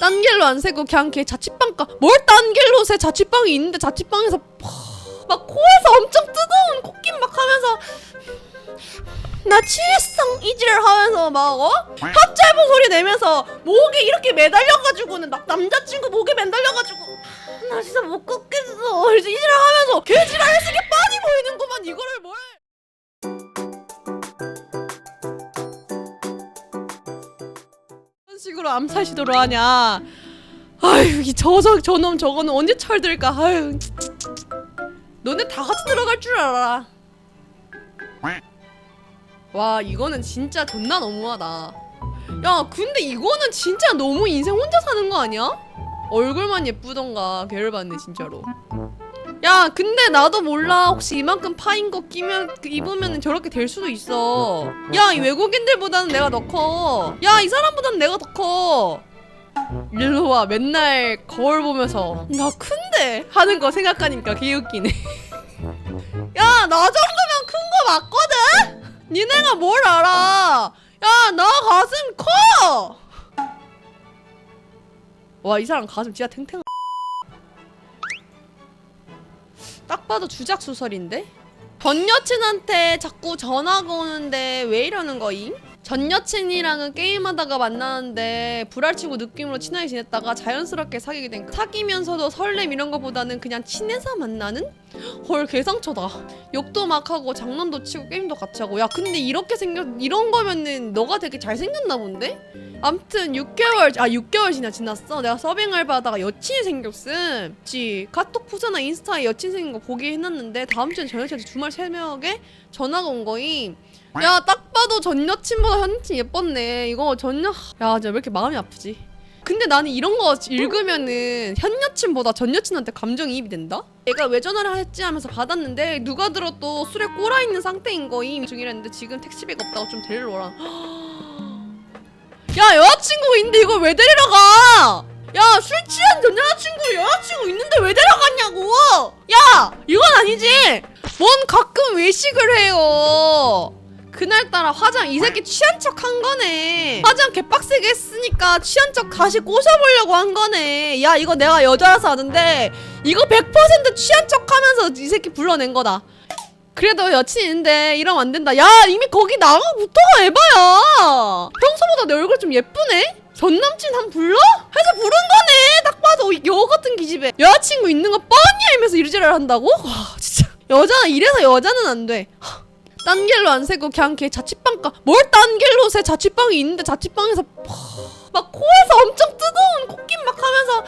딴 길로 안 새고 그냥 걔 자취방 가. 뭘 딴 길로 새 자취방이 있는데 자취방에서 막 코에서 엄청 뜨거운 콧김 막 하면서 나 취했어 이지를 하면서 막 어? 핫잘보 소리 내면서 목에 이렇게 매달려가지고는 막 남자친구 목에 매달려가지고 나 진짜 못 걷겠어 이지를 하면서 개지랄 쓰게 빤히 보이는구만 이거 식으로 암살 시도를 하냐? 아유 이 저저 저놈 저거는 언제 철들까? 아유 너네 다 같이 들어갈 줄 알아. 와 이거는 진짜 존나 너무하다. 야 근데 이거는 진짜 너무 인생 혼자 사는 거 아니야? 얼굴만 예쁘던가 개를 받네 진짜로 야 근데 나도 몰라. 혹시 이만큼 파인 거 끼면 그 입으면 저렇게 될 수도 있어. 야 이 외국인들보다는 내가 더커야 이 사람보다는 내가 더커. 일로 와 맨날 거울 보면서. 나 큰데? 하는 거 생각하니까 개웃기네. 야 나 정도면 큰 거 맞거든? 니네가 뭘 알아? 야 나 가슴 커! 와 이 사람 가슴 진짜 탱탱 딱 봐도 주작 수설인데? 전 여친한테 자꾸 전화가 오는데 왜 이러는 거임? 전 여친이랑은 게임하다가 만나는데 불알치고 느낌으로 친하게 지냈다가 자연스럽게 사귀게 된 사귀면서도 설렘 이런 거보다는 그냥 친해서 만나는? 헐 개상처다. 욕도 막 하고 장난도 치고 게임도 같이 하고. 야 근데 이렇게 생겼 이런 거면은 너가 되게 잘생겼나 본데? 암튼 6개월 아 6개월 지나 지났어? 내가 서빙 알바하다가 여친이 생겼음. 지 카톡 푸사나 인스타에 여친 생긴 거 보기 해놨는데 다음 주에 전 여친한테 주말 새벽에 전화가 온 거임. 야딱 봐도 전 여친보다 현 여친 예뻤네. 이거 전 여 야 진짜 왜 이렇게 마음이 아프지? 근데 나는 이런 거 읽으면은 현 여친보다 전 여친한테 감정이입이 된다? 얘가 왜 전화를 했지 하면서 받았는데 누가 들어도 술에 꼬라 있는 상태인 거임. 중이랬는데 지금 택시비가 없다고 좀 데리러 오라. 야 여자친구 있는데 이걸 왜 데리러 가? 야 술 취한 전 여자친구 여자친구 있는데 왜 데려갔냐고! 야 이건 아니지! 뭔 가끔 외식을 해요 그날따라 화장 이 새끼 취한 척 한 거네. 화장 개빡세게 했으니까 취한 척 다시 꼬셔보려고 한 거네. 야 이거 내가 여자라서 아는데 이거 100% 취한 척 하면서 이 새끼 불러낸 거다. 그래도 여친 있는데 이러면 안 된다. 야 이미 거기 나가부터가 에바야 평소보다 내 얼굴 좀 예쁘네? 전 남친 한 불러? 해서 부른 거네. 딱 봐도 여 같은 기집애. 여자친구 있는 거 뻔히 알면서 이러지를 한다고? 와 진짜. 여자는 이래서 여자는 안돼 딴 길로 안 새고 그냥 걔 자취방 가. 뭘 딴 길로 새 자취방이 있는데 자취방에서 막 코에서 엄청 뜨거운 콧김 막 하면서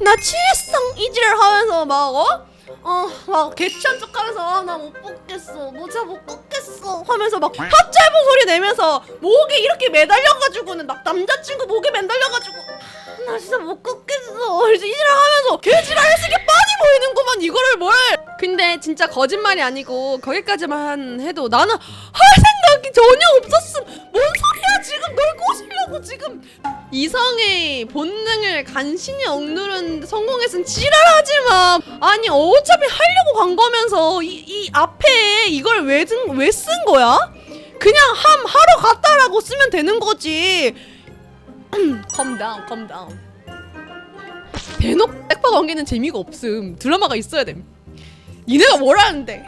나 취했어 이지를 하면서 막 어? 어막 개취한 척하면서 나못 뽑겠어 모자 못 걷겠어 하면서 막 핫잘보 소리 내면서 목에 이렇게 매달려가지고는 막 남자친구 목에 매달려가지고 나 진짜 못 걷겠어 이제 이지를 하면서 개지랄 쓰게 뻔히 보이는구만 이거를 뭘 근데 진짜 거짓말이 아니고 거기까지만 해도 나는 할 생각이 전혀 없었음. 뭔 소리야? 지금 널 꼬시려고 지금. 이성의 본능을 간신히 억누르는데 성공했으면 지랄하지 마. 아니 어차피 하려고 간 거면서 이, 이 앞에 이걸 왜왜 쓴 거야? 그냥 함 하러 갔다라고 쓰면 되는 거지. Calm down calm down. 대놓고 백박 관계는 재미가 없음. 드라마가 있어야 됨 니네가 뭘 하는데?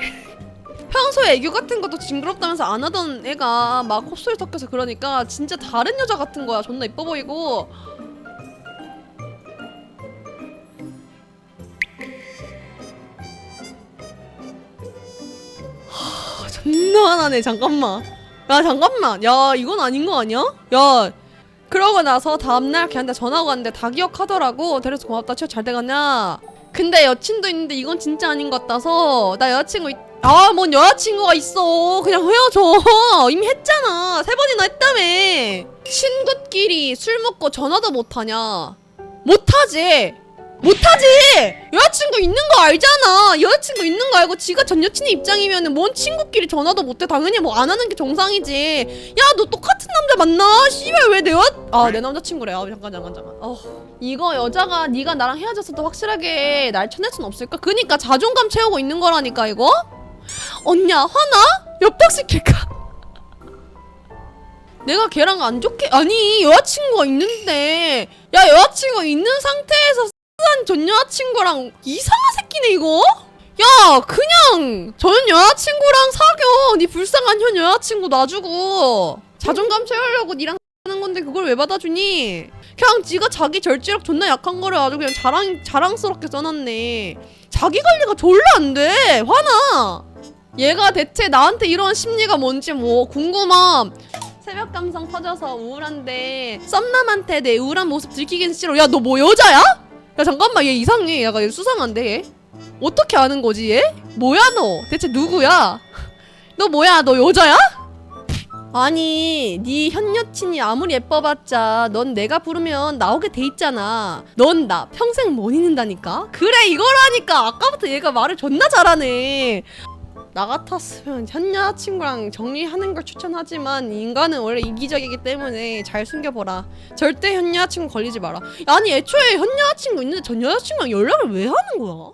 평소에 애교 같은 것도 징그럽다면서 안 하던 애가 막 콧소리 섞여서 그러니까 진짜 다른 여자 같은 거야. 존나 이뻐 보이고. 하, 존나 화나네. 잠깐만. 야 잠깐만. 야 이건 아닌 거 아니야? 야 그러고 나서 다음날 걔한테 전화가 왔는데 다 기억하더라고. 그래서 고맙다. 취업 잘 돼갔냐 근데 여친도 있는데 이건 진짜 아닌 것 같아서 나 여자친구 있... 아, 뭔 여자친구가 있어. 그냥 헤어져. 이미 했잖아. 세 번이나 했다며. 친구끼리 술 먹고 전화도 못하냐? 못하지. 못하지. 여자친구 있는 거 알잖아. 여자친구 있는 거 알고 지가 전 여친의 입장이면은 뭔 친구끼리 전화도 못해. 당연히 뭐 안 하는 게 정상이지. 야, 너 똑같은 남자 만나? 씨발 왜내 여? 아, 내 남자친구래. 아, 잠깐 잠깐 잠깐. 어. 이거 여자가 네가 나랑 헤어졌어도 확실하게 날 쳐낼 순 없을까? 그니까 자존감 채우고 있는 거라니까 이거? 언냐 화나? 몇 박씩 킬까? 내가 걔랑 안 좋게 아니 여자친구가 있는데 야 여자친구 있는 상태에서 한전 여자친구랑 이상한 새끼네 이거? 야 그냥 전 여자친구랑 사겨 네 불쌍한 현 여자친구 놔주고 자존감 채우려고 니랑 하는 건데 그걸 왜 받아주니? 그냥 지가 자기 절제력 존나 약한 거를 아주 그냥 자랑 자랑스럽게 써놨네. 자기 관리가 졸라 안 돼. 화나. 얘가 대체 나한테 이런 심리가 뭔지 뭐 궁금함. 새벽 감성 터져서 우울한데 썸남한테 내 우울한 모습 들키긴 싫어. 야 너 뭐 여자야? 야 잠깐만 얘 이상해. 약간 얘 수상한데 얘? 어떻게 아는 거지 얘? 뭐야 너? 대체 누구야? 너 뭐야? 너 여자야? 아니, 네 현 여친이 아무리 예뻐봤자 넌 내가 부르면 나오게 돼 있잖아. 넌 나 평생 못 잊는다니까. 그래 이거라니까. 아까부터 얘가 말을 존나 잘하네. 나 같았으면 현 여자친구랑 정리하는 걸 추천하지만 인간은 원래 이기적이기 때문에 잘 숨겨보라. 절대 현 여자친구 걸리지 마라. 아니 애초에 현 여자친구 있는데 전 여자친구랑 연락을 왜 하는 거야?